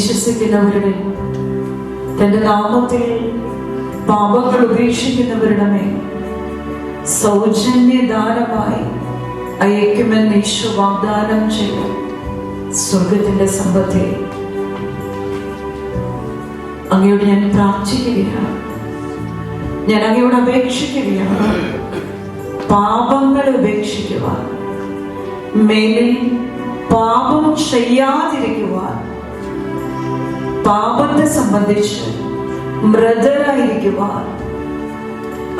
വിശ്വസിക്കുന്നവരുടെ തന്റെ നാമത്തിൽ പാപങ്ങൾ ഉപേക്ഷിക്കുന്നവരുടെ മേൽ സൗജന്യദാനമായി അയക്കുമെന്ന് ഈശോ വാഗ്ദാനം ചെയ്തു സ്വർഗത്തിന്റെ സമ്പത്തെ അങ്ങയോട് ഞാൻ പ്രാർത്ഥിക്കുകയാണ്. ഞാൻ അങ്ങയോട് അപേക്ഷിക്കുകയാണ്. പാപങ്ങൾ ഉപേക്ഷിക്കുവാൻ മേലിൽ പാപം ചെയ്യാതിരിക്കുവാൻ പാപത്തെ സംബന്ധിച്ച് മൃതരായിരിക്കുവാൻ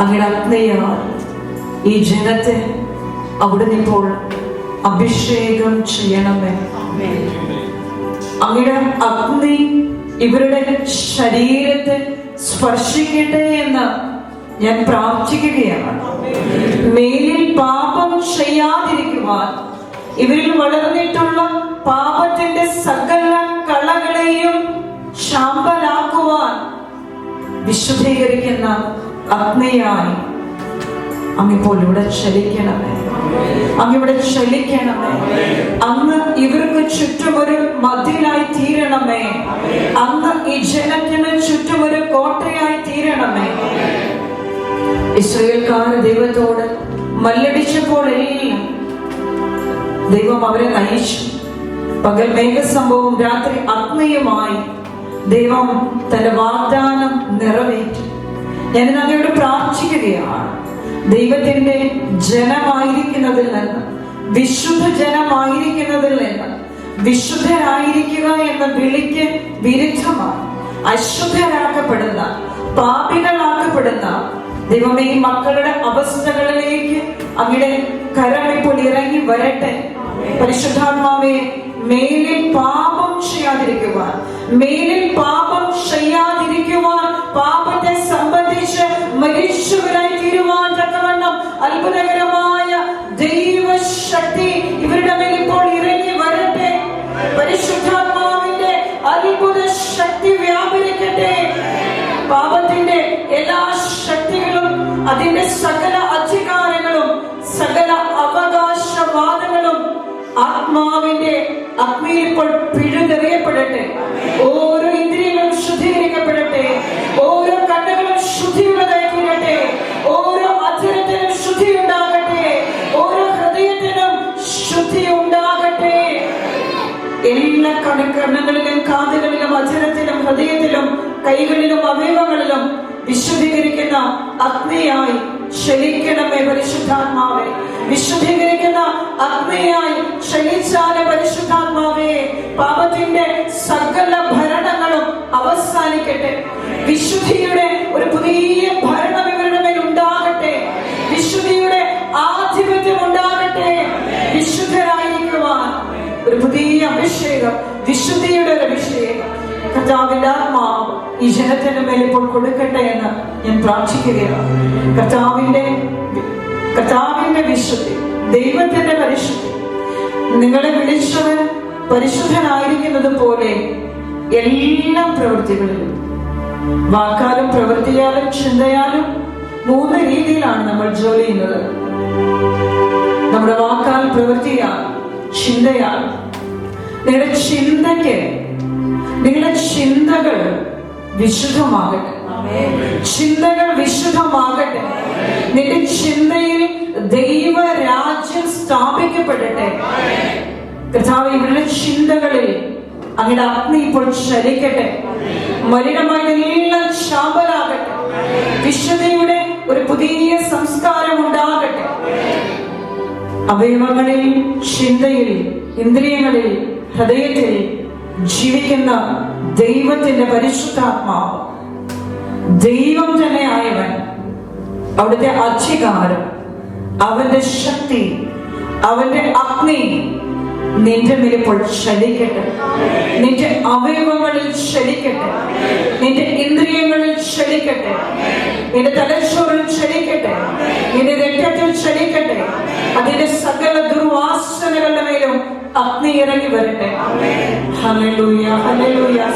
അങ്ങനെ അഗ്നയാൽ ഈ ജനത്തെ അവിടുന്ന് ഇപ്പോൾ അഭിഷേകം ചെയ്യണമേ. അങ്ങയുടെ അഗ്നി ഇവരുടെ ശരീരത്തെ സ്പർശിക്കട്ടെ എന്ന് ഞാൻ പ്രാർത്ഥിക്കുകയാണ്. മേലിൽ പാപം ചെയ്യാതിരിക്കുവാൻ ഇവരിൽ വളർന്നിട്ടുള്ള പാപത്തിന്റെ സകല കളകളെയും ശാമ്പലാക്കുവാൻ വിശുദ്ധീകരിക്കുന്ന അഗ്നിയായി അങ്ങിപ്പോൾ ഇവിടെ ചലിക്കണമേ അങ്ങിവിടെ ചലിക്കണമേ അങ്ങ് ഇവർക്ക് ചുറ്റും ഒരു മതിലായി തീരണമേ. അങ്ങ് ഈ ജനത്തിന് ചുറ്റും ഒരു കോട്ടയായി തീരണമേ. ഇസ്രയേൽക്കാർ ദൈവത്തോട് മല്ലടിച്ചപ്പോൾ എല്ലാം ദൈവം അവരെ നയിച്ചു. പകൽ മേഘസംഭവം രാത്രി അഗ്നിയുമായി ദൈവം തന്റെ വാഗ്ദാനം നിറവേറ്റി. ഞാൻ അങ്ങയോട് പ്രാർത്ഥിക്കുകയാണ്. ദൈവത്തിന്റെ ജനമായിരിക്കുന്നതിൽ നിന്ന് വിശുദ്ധ ജനമായിരിക്കുന്നതിൽ നിന്ന് വിശുദ്ധരായിരിക്കുക എന്ന വിളിക്ക് വിരുദ്ധമായി അശുദ്ധരാക്കപ്പെടുന്ന പാപികളാക്കപ്പെടുന്ന ദൈവമേ ഈ മക്കളുടെ അവസ്ഥകളിലേക്ക് അങ്ങയുടെ കരമിപ്പോൾ ഇറങ്ങി വരട്ടെ. പരിശുദ്ധാത്മാവെ മേലിൽ പാപം ചെയ്യാതിരിക്കുവാൻ മേലിൽ പാപം ചെയ്യാതിരിക്കുവാൻ പാപത്തെ സംബന്ധിച്ച് മരിച്ചവരായി തീരുവാൻ തക്കവണ്ണം അത്ഭുതകരമായ ദൈവശക്തി ഇവരുടെ മേൽ ഇപ്പോൾ ഇറങ്ങി വരട്ടെ. പരിശുദ്ധാത്മാവിന്റെ അത്ഭുത ശക്തി വ്യാപരിക്കട്ടെ. പാപത്തിന്റെ എല്ലാ ശക്തികളും അതിന്റെ സകല അധികാരങ്ങളും സകല അവകാശവാദങ്ങളും ആത്മാവിന്റെ അഗ്നിയിൽ ഇപ്പോൾ പിഴുതെറിയപ്പെടട്ടെ. ഓരോ ഇന്ദ്രിയങ്ങളും ശുദ്ധീകരിക്കപ്പെടട്ടെ. ഓരോ കണ്ണുകളും ശുദ്ധിയുള്ളതായി തീരട്ടെ. ഓരോ അധരത്തിനും ശുദ്ധി ഉണ്ടാകട്ടെ ഓരോ ഹൃദയത്തിനും ശുദ്ധി ഉണ്ടാകട്ടെ എല്ലാ കണക്കണ്ണങ്ങളിലും കാതുകളിലും അചരത്തിലും ഹൃദയത്തിലും കൈകളിലും അവയവങ്ങളിലും വിശുദ്ധീകരിക്കുന്ന അഗ്നിയായി ക്ഷണിക്കണമേ പരിശുദ്ധാത്മാവേ. വിശുദ്ധീകരിക്കുന്ന അഗ്നിയായി ക്ഷണിച്ചാലേ പരിശുദ്ധാത്മാവേ പാപത്തിന്റെ സകല ഭരണങ്ങളും അവസാനിക്കട്ടെ. വിശുദ്ധിയുടെ ഒരു പുതിയ ഭരണം ഇവരുടെ മേൽ ഉണ്ടാകട്ടെ. വിശുദ്ധിയുടെ ആധിപത്യം ഉണ്ടാകട്ടെ. വിശുദ്ധരായിരിക്കുവാൻ ഒരു പുതിയ അഭിഷേകം വിശുദ്ധിയുടെ ഒരു അഭിഷേകം കർത്താവിന്റെ ആത്മാവ് ഈ ജനത്തിന്റെ മേൽ ഇപ്പോൾ കൊടുക്കട്ടെ എന്ന് ഞാൻ പ്രാർത്ഥിക്കുകയാണ്. കർത്താവിന്റെ കർത്താവിന്റെ വിശുദ്ധി ദൈവത്തിന്റെ പരിശുദ്ധ നിങ്ങളെ വിളിച്ചവൻ പരിശുദ്ധനായിരിക്കുന്നത് പോലെ എല്ലാ പ്രവൃത്തികളിലും വാക്കാലും പ്രവൃത്തിയാലും ചിന്തയാലും മൂന്ന് രീതിയിലാണ് നമ്മൾ ജോലി ചെയ്യുന്നത്. നമ്മുടെ വാക്കാൽ പ്രവൃത്തിയാൽ ചിന്തയാൽ നിങ്ങളുടെ ചിന്തയ്ക്ക് നിങ്ങളുടെ ചിന്തകൾ വിശുദ്ധമാകട്ടെ. ചിന്തകൾ വിശുദ്ധമാകട്ടെ. നിന്റെ ചിന്തയിൽ ദൈവരാജ്യം സ്ഥാപിക്കപ്പെടട്ടെ. കർത്താവ് ഇവരുടെ ചിന്തകളിൽ അങ്ങയുടെ അഗ്നി ഇപ്പോൾ ചലിക്കട്ടെ മലിനമായ നീള ശാപലാകട്ടെ വിശുദ്ധയുടെ ഒരു പുതിയ സംസ്കാരം ഉണ്ടാകട്ടെ. അവയവങ്ങളിൽ ചിന്തയിൽ ഇന്ദ്രിയങ്ങളിൽ ഹൃദയത്തിൽ ജീവിക്കുന്ന ദൈവത്തിന്റെ പരിശുദ്ധാത്മാവ്. ദൈവം തന്നെ ആയവൻ. അവിടുത്തെ അധികാരം അവന്റെ ശക്തി അവന്റെ അഗ്നി നിന്റെ മേലിപ്പോൾ ചലിക്കട്ടെ നിന്റെ അവയവങ്ങളിൽ ശലിക്കട്ടെ നിന്റെ ഇന്ദ്രിയങ്ങളിൽ ശലിക്കട്ടെ നിന്റെ തലച്ചോറിൽ ചലിക്കട്ടെ നിന്റെ രക്തത്തിൽ ചലിക്കട്ടെ അതിന്റെ സകല ദുർവാസനകളുടെ മേലും അഗ്നി ഇറങ്ങി വരട്ടെ. Hallelujah hallelujah.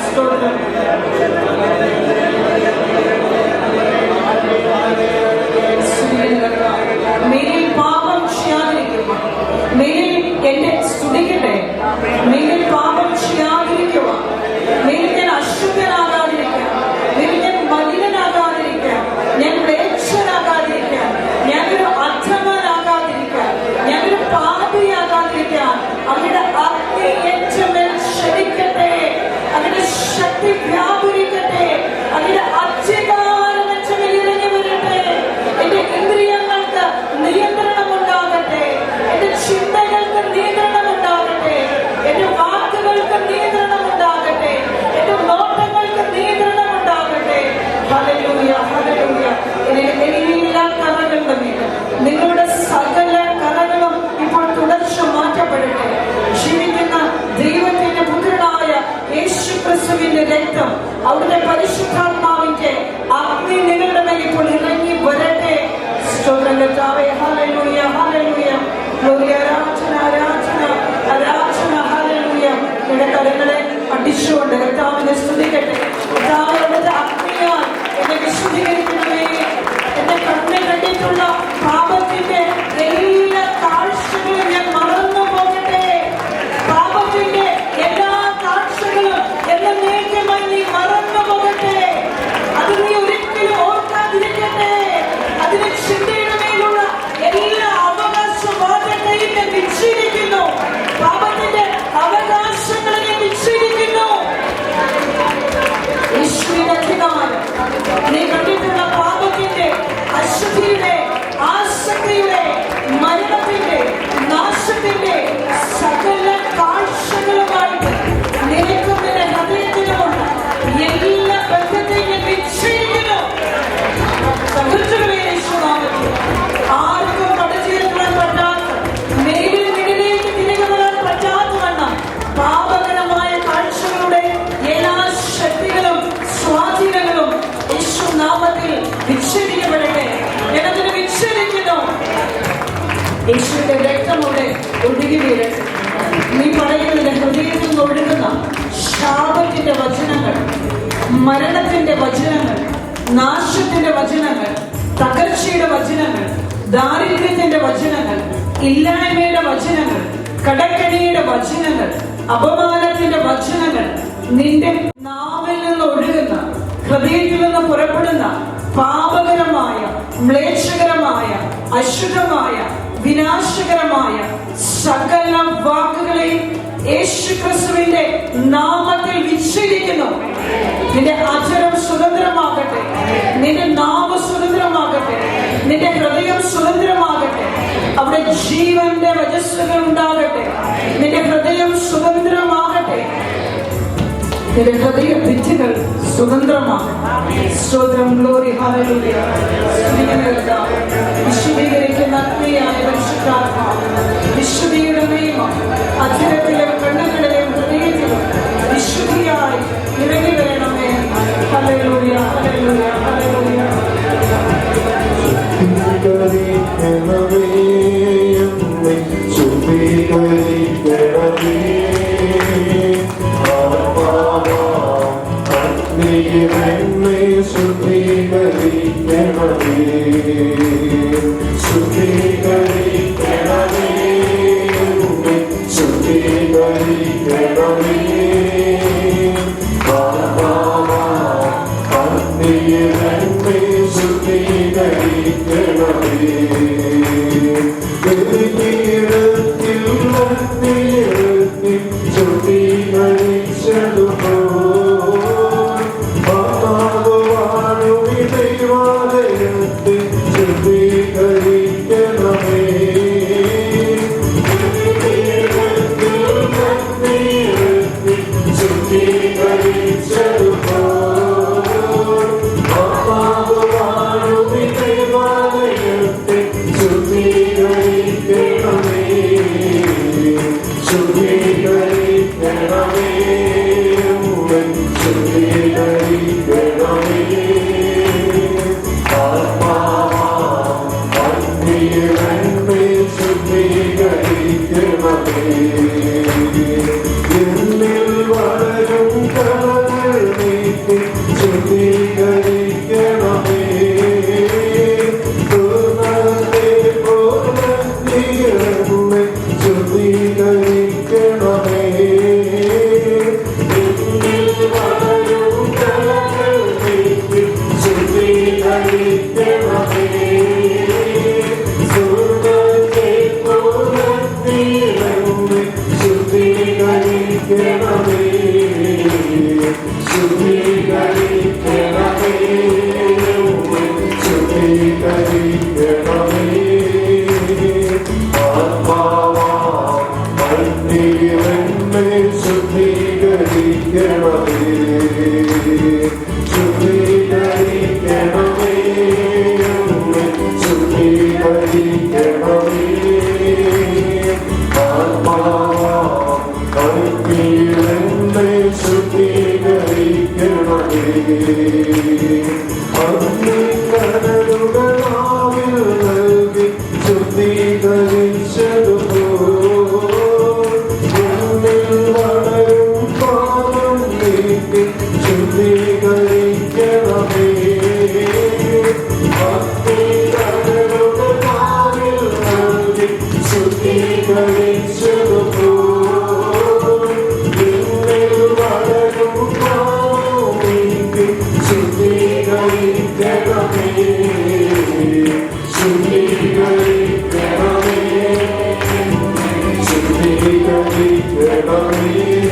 മരണത്തിന്റെ വചനങ്ങൾ നാശത്തിന്റെ വചനങ്ങൾ തകർച്ചയുടെ വചനങ്ങൾ ദാരിദ്ര്യത്തിന്റെ വചനങ്ങൾ ഇല്ലായ്മയുടെ വചനങ്ങൾ കടക്കണിയുടെ വചനങ്ങൾ അപമാനത്തിന്റെ വചനങ്ങൾ നിന്റെ നാവിൽ നിന്ന് ഒഴുകുന്ന ഹൃദയത്തിൽ നിന്ന് പുറപ്പെടുന്ന പാപകരമായ മ്ലേച്ഛകരമായ അശുദ്ധമായ വിനാശകരമായ സകല വാക്കുകളെയും യേശുക്രിസ്തുവിന്റെ നാമത്തിൽ വിച്ഛേദിക്കുന്നു. നിന്റെ അക്ഷരം സ്വതന്ത്രമാകട്ടെ. നിന്റെ നാവ് സ്വതന്ത്രമാകട്ടെ. നിന്റെ ഹൃദയം സ്വതന്ത്രമാകട്ടെ. അവിടെ ജീവന്റെ രജസ്സുകൾ ഉണ്ടാകട്ടെ. നിന്റെ ഹൃദയം സ്വതന്ത്രമാകട്ടെ. നിന്റെ ഹൃദയ ഭിത്തികൾ സ്വതന്ത്രമാകട്ടെ. സ്വതന്ത്രം велике, велике. പരിശുദ്ധാത്മാവേ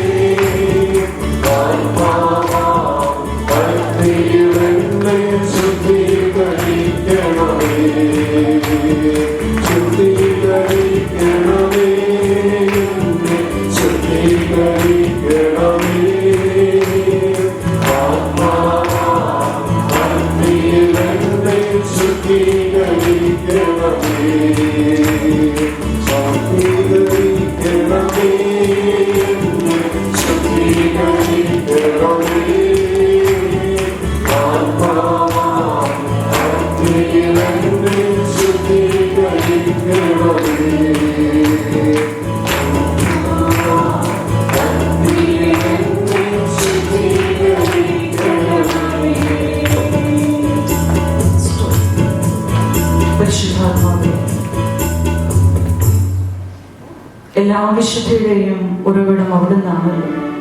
വിശുദ്ധിയുടെയും ഉറവിടം നിന്നാണല്ലോ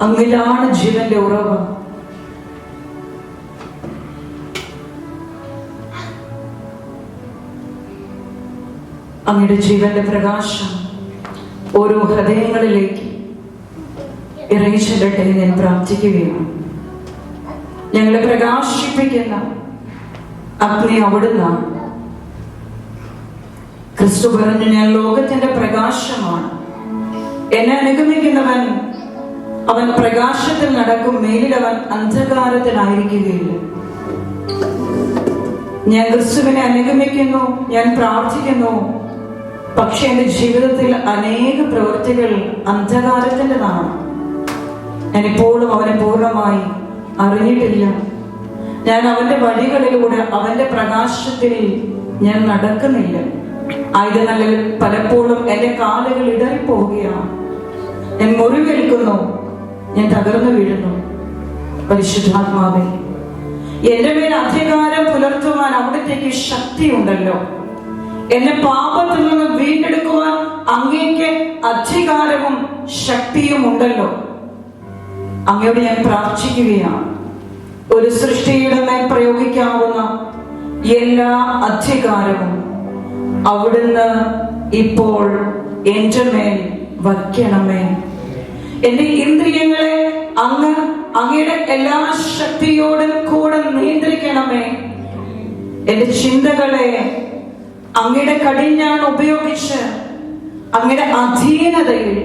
അങ്ങിലാണ് ജീവന്റെ ഉറവ്. അങ്ങയുടെ ജീവന്റെ പ്രകാശം ഓരോ ഹൃദയങ്ങളിലേക്ക് ഇറങ്ങിച്ചെല്ലട്ടെ ഞാൻ പ്രാർത്ഥിക്കുകയാണ്. ഞങ്ങളെ പ്രകാശിപ്പിക്കുന്ന അഗ്നി അവിടുന്നാണ്. ക്രിസ്തു പറഞ്ഞു ഞാൻ ലോകത്തിന്റെ പ്രകാശമാണ്. എന്നെ അനുഗമിക്കുന്നവൻ അവൻ പ്രകാശത്തിൽ നടക്കും മേലിൽ അവൻ അന്ധകാരത്തിലായിരിക്കുകയില്ല. ഞാൻ ക്രിസ്തുവിനെ അനുഗമിക്കുന്നു ഞാൻ പ്രാർത്ഥിക്കുന്നു. പക്ഷെ എന്റെ ജീവിതത്തിൽ അനേക പ്രവൃത്തികൾ അന്ധകാരത്തിന്റെതാണ്. ഞാൻ ഇപ്പോഴും അവനെ പൂർണമായി അറിഞ്ഞിട്ടില്ല. ഞാൻ അവന്റെ വഴികളിലൂടെ അവന്റെ പ്രകാശത്തിൽ ഞാൻ നടക്കുന്നില്ല. ആയതിനാൽ പലപ്പോഴും എന്റെ കാലുകൾ ഇടറിപ്പോവുകയാണ്. ഞാൻ മുറിവേൽക്കുന്നു. ഞാൻ തകർന്നു വീഴുന്നു. പരിശുദ്ധാത്മാവേ എന്റെ മേൽ അധികാരം പുലർത്തുവാൻ അവിടത്തേക്ക് ശക്തിയുണ്ടല്ലോ. എന്നെ പാപത്തിൽ നിന്ന് വീണ്ടെടുക്കുവാൻ അങ്ങേക്ക് അധികാരവും ശക്തിയും ഉണ്ടല്ലോ. അങ്ങയോട് ഞാൻ പ്രാർത്ഥിക്കുകയാണ്. ഒരു സൃഷ്ടിയുടെ മേൽ പ്രയോഗിക്കാവുന്ന എല്ലാ അധികാരവും അവിടുന്ന് ഇപ്പോൾ എന്റെ മേൽ വയ്ക്കണമേ എന്റെ ഇന്ദ്രിയങ്ങളെ അങ്ങ് അങ്ങയുടെ എല്ലാ ശക്തിയോടും കൂടെ നിയന്ത്രിക്കണമേ. എന്റെ ചിന്തകളെ അങ്ങയുടെ കടിഞ്ഞാൻ ഉപയോഗിച്ച് അങ്ങയുടെ അധീനതയിൽ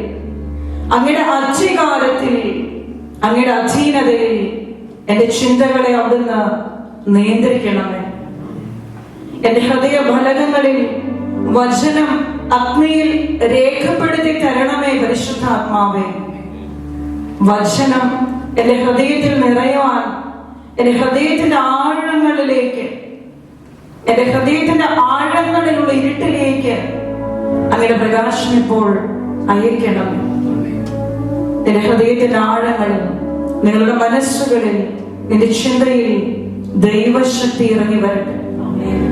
അങ്ങയുടെ അധികാരത്തിൽ അങ്ങയുടെ അധീനതയിൽ എന്റെ ചിന്തകളെ അവിടുന്ന് നിയന്ത്രിക്കണമേ. എന്റെ ഹൃദയ ഫലകങ്ങളിൽ വചനം അഗ്നിയിൽ രേഖപ്പെടുത്തി തരണമേ പരിശുദ്ധാത്മാവേ. വചനം എന്റെ ഹൃദയത്തിൽ നിറയുവാൻ എന്റെ ഹൃദയത്തിന്റെ ആഴങ്ങളിലേക്ക് എന്റെ ഹൃദയത്തിന്റെ ആഴങ്ങളിലുള്ള ഇരുട്ടിലേക്ക് അങ്ങനെ പ്രകാശം ഇപ്പോൾ അയക്കണം. നിന്റെ ഹൃദയത്തിന്റെ ആഴങ്ങളിൽ നിങ്ങളുടെ മനസ്സുകളിൽ നിന്റെ ചിന്തയിൽ ദൈവശക്തി ഇറങ്ങി വരട്ടെ.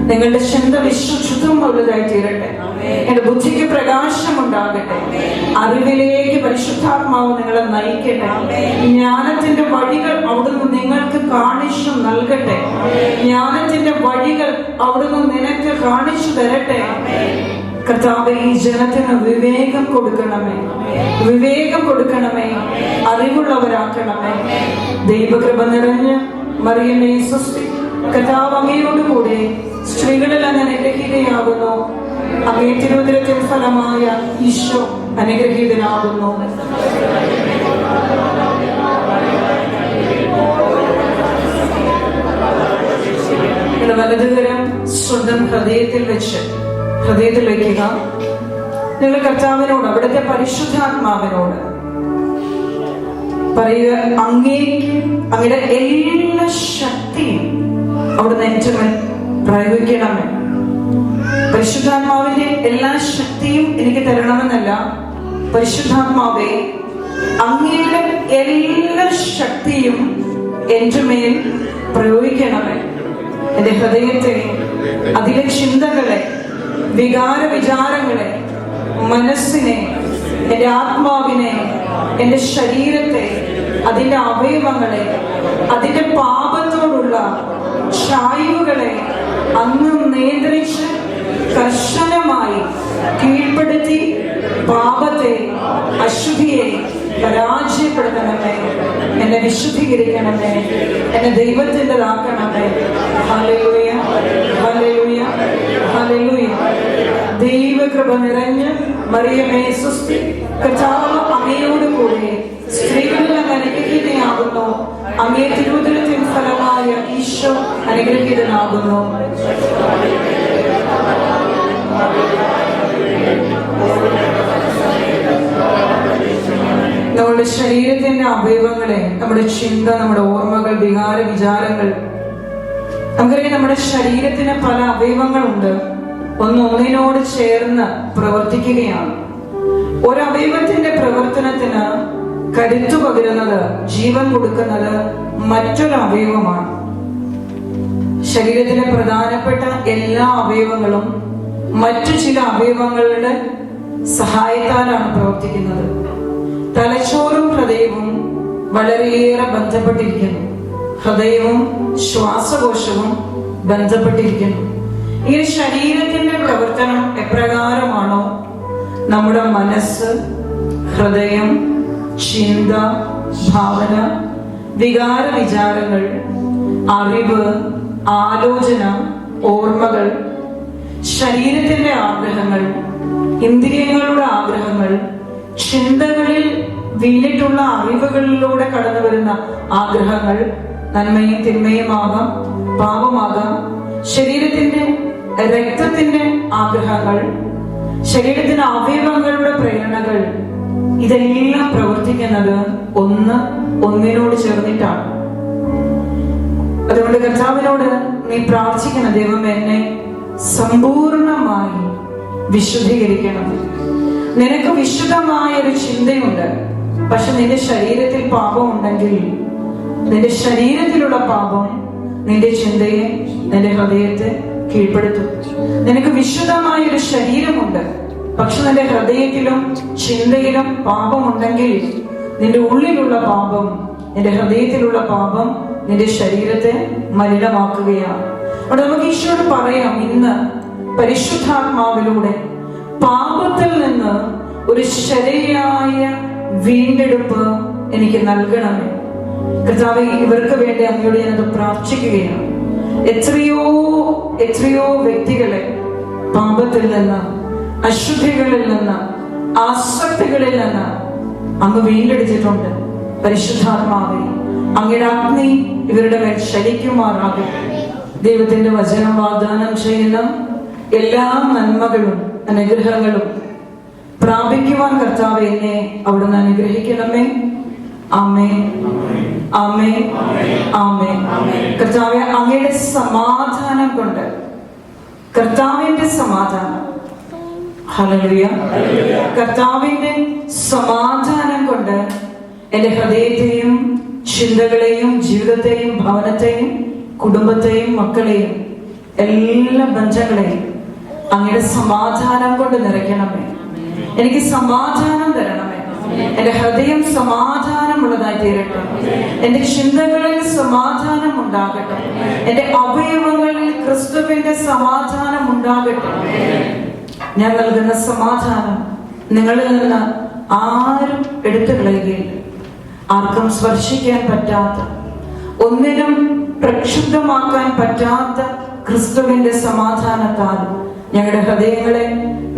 നിങ്ങളുടെ ചിന്ത വിശ്വശുദ്ധമുള്ളതായി തീരട്ടെ. എന്റെ ബുദ്ധിക്ക് പ്രകാശം ഉണ്ടാകട്ടെ അറിവിലേക്ക് പരിശുദ്ധാത്മാവ് നിങ്ങളെ നയിക്കട്ടെ. ജ്ഞാനത്തിന്റെ വഴികൾ അവിടുന്ന് നിങ്ങൾക്ക് കാണിച്ചു നൽകട്ടെ. ജ്ഞാനത്തിന്റെ വഴികൾ അവിടുന്ന് നിനക്ക് കാണിച്ചു തരട്ടെ. കർത്താവ് ഈ ജനത്തിന് വിവേകം കൊടുക്കണമേ. വിവേകം കൊടുക്കണമേ. അറിവുള്ളവരാക്കണമേ. ദൈവകൃപ നിറഞ്ഞ് മറിയമേ കർത്താവ് അങ്ങയോട് കൂടെ സ്ത്രീകളിൽ അങ്ങ് അനുഗ്രഹീതയാകുന്നു അങ്ങേ ഫലമായ ഈശോ അനുഗ്രഹീതനാകുന്നു. വലതുകരം സ്വന്തം ഹൃദയത്തിൽ വെച്ച് ഹൃദയത്തിൽ വയ്ക്കുക. നിങ്ങൾ കർത്താവിനോട് അവിടുത്തെ പരിശുദ്ധാത്മാവിനോട് പറയുക അങ്ങേക്ക് അങ്ങയുടെ എല്ലാ ശക്തിയും അവിടുന്ന് എന്റെ പ്രയോഗിക്കണമേ. പരിശുദ്ധാത്മാവിന്റെ എല്ലാ ശക്തിയും എനിക്ക് തരണമെന്നല്ല. പരിശുദ്ധാത്മാവെ അങ്ങയുടെ എല്ലാ ശക്തിയും എന്റെ മേൽ പ്രയോഗിക്കണമേ. എന്റെ ഹൃദയത്തെ അതിലെ ചിന്തകളെ വികാര വിചാരങ്ങളെ മനസ്സിനെ എന്റെ ആത്മാവിനെ എന്റെ ശരീരത്തെ അതിന്റെ അവയവങ്ങളെ അതിന്റെ പാപത്തോടുള്ള ചായ്വുകളെ അന്ന് നിയന്ത്രിച്ച് കർശനമായി കീഴ്പ്പെടുത്തി പാപത്തെ അശുദ്ധിയെ പരാജയപ്പെടുത്തണമേ. എന്നെ വിശുദ്ധീകരിക്കണമേ. എന്നെ ദൈവത്തിന്റെതാക്കണമേ ഹല്ലേലൂയ ഹല്ലേലൂയ ഹല്ലേലൂയ. ദൈവകൃപ നിറഞ്ഞ് മറിയമേ സുസ്തി കർത്താവ് അങ്ങയോട് കൂടെ സ്ത്രീകളിൽ അങ്ങ് അനുഗ്രഹീതയാകുന്നു അങ്ങേ തിരുവുതരത്തിൻ ഫലമായ ഈശോ അനുഗ്രഹീതനാകുന്നു. നമ്മുടെ ശരീരത്തിന്റെ അവയവങ്ങളെ നമ്മുടെ ചിന്ത നമ്മുടെ ഓർമ്മകൾ വികാര വിചാരങ്ങൾ. നമുക്കറിയാം നമ്മുടെ ശരീരത്തിന് പല അവയവങ്ങളുണ്ട്. ഒന്നൊന്നിനോട് ചേർന്ന് പ്രവർത്തിക്കുകയാണ്. ഒരവയവത്തിന്റെ പ്രവർത്തനത്തിന് കരുത്തു പകരുന്നത് ജീവൻ കൊടുക്കുന്നത് മറ്റൊരു അവയവമാണ്. ശരീരത്തിലെ പ്രധാനപ്പെട്ട എല്ലാ അവയവങ്ങളും മറ്റു ചില അവയവങ്ങളുടെ സഹായത്താലാണ് പ്രവർത്തിക്കുന്നത്. തലച്ചോറും ഹൃദയവും വളരെയേറെ ബന്ധപ്പെട്ടിരിക്കുന്നു. ഹൃദയവും ശ്വാസകോശവും ബന്ധപ്പെട്ടിരിക്കുന്നു. ഈ ശരീരത്തിന്റെ പ്രവർത്തനം എപ്രകാരമാണോ? നമ്മുടെ മനസ്സ് ഹൃദയം ചിന്ത ഭാവന വികാര വിചാരങ്ങൾ അറിവ് ആലോചന ഓർമ്മകൾ ശരീരത്തിന്റെ ആഗ്രഹങ്ങൾ ഇന്ദ്രിയങ്ങളുടെ ആഗ്രഹങ്ങൾ ചിന്തകളിൽ വീണിട്ടുള്ള അറിവുകളിലൂടെ കടന്നു വരുന്ന ആഗ്രഹങ്ങൾ നന്മയും തിന്മയുമാകാം പാപമാകാം. ശരീരത്തിന്റെ രക്തത്തിന്റെ ആഗ്രഹങ്ങൾ ശരീരത്തിന്റെ അവയവങ്ങളുടെ പ്രേരണകൾ ഇതെല്ലാം പ്രവർത്തിക്കുന്നത് ഒന്ന് ഒന്നിനോട് ചേർന്നിട്ടാണ്. അതുകൊണ്ട് കർത്താവിനോട് നീ പ്രാർത്ഥിക്കണം ദൈവം എന്നെ സമ്പൂർണമായി വിശുദ്ധീകരിക്കണം. നിനക്ക് വിശുദ്ധമായ ഒരു ചിന്തയുണ്ട് പക്ഷെ നിന്റെ ശരീരത്തിൽ പാപം ഉണ്ടെങ്കിൽ നിന്റെ ശരീരത്തിലുള്ള പാപം നിന്റെ ചിന്തയെ നിന്റെ ഹൃദയത്തെ കീഴ്പ്പെടുത്തും. നിനക്ക് വിശുദ്ധമായ ഒരു ശരീരമുണ്ട് പക്ഷെ നിന്റെ ഹൃദയത്തിലും ചിന്തയിലും പാപമുണ്ടെങ്കിൽ നിന്റെ ഉള്ളിലുള്ള പാപം നിന്റെ ഹൃദയത്തിലുള്ള പാപം നിന്റെ ശരീരത്തെ മലിനമാക്കുകയാണ്. അവിടെ നമുക്ക് ഈശോട് പറയാം ഇന്ന് പരിശുദ്ധാത്മാവിലൂടെ പാപത്തിൽ നിന്ന് ഒരു ശരിയായ വീണ്ടെടുപ്പ് എനിക്ക് നൽകണമേ. കർത്താവ് ഇവർക്ക് വേണ്ടി അങ്ങയോട് ഞാനത് പ്രാർത്ഥിക്കുകയാണ്. എത്രയോ എത്രയോ വ്യക്തികളെ പാപത്തിൽ നിന്ന് അശുദ്ധികളിൽ നിന്ന് ആസക്തികളിൽ നിന്ന് അങ്ങ് വീണ്ടെടുത്തിട്ടുണ്ട്. പരിശുദ്ധാത്മാവെ അങ്ങയുടെ അഗ്നി ഇവരുടെ മേൽ ശലിക്കുമാറാകും ദൈവത്തിന്റെ വചനം വാഗ്ദാനം ചെയ്യുന്ന എല്ലാ നന്മകളും അനുഗ്രഹങ്ങളും പ്രാപിക്കുവാൻ കർത്താവ് എന്നെ അവിടുന്ന് അനുഗ്രഹിക്കണമേ. ആമേ ആമേ ആമേ കർത്താവെ അങ്ങയുടെ സമാധാനം കൊണ്ട് കർത്താവിന്റെ സമാധാനം ഹല്ലേലൂയ. കർത്താവിന്റെ സമാധാനം കൊണ്ട് എന്റെ ഹൃദയത്തെയും ചിന്തകളെയും ജീവിതത്തെയും ഭവനത്തെയും കുടുംബത്തെയും മക്കളെയും എല്ലാ ബന്ധങ്ങളെയും അങ്ങയുടെ സമാധാനം കൊണ്ട് നിറയ്ക്കണമേ. എനിക്ക് സമാധാനം തരണമേ. എന്റെ ഹൃദയം സമാധാനമുള്ളതായി തീരട്ടെ എന്റെ ചിന്തകളിൽ സമാധാനം ഉണ്ടാകട്ടെ എന്റെ അവയവങ്ങളിൽ ക്രിസ്തുവിന്റെ സമാധാനം ഉണ്ടാകട്ടെ ഞാൻ നൽകുന്ന സമാധാനം നിങ്ങളിൽ നിന്ന് ആരും എടുത്തു കളയുകയില്ല. ആർക്കും സ്പർശിക്കാൻ പറ്റാത്ത ഒന്നിനും പ്രക്ഷുബ്ധമാക്കാൻ പറ്റാത്ത ക്രിസ്തുവിന്റെ സമാധാനത്താൽ ഞങ്ങളുടെ ഹൃദയങ്ങളെ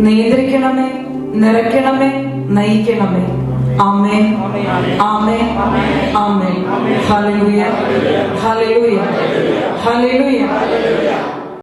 നിയന്ത്രിക്കണമേ നിറയ്ക്കണമേ നയിക്കണമേ. ആമേ ആമേ ആമേ ഹല്ലേലൂയ. ഹല്ലേലൂയ. ഹല്ലേലൂയ.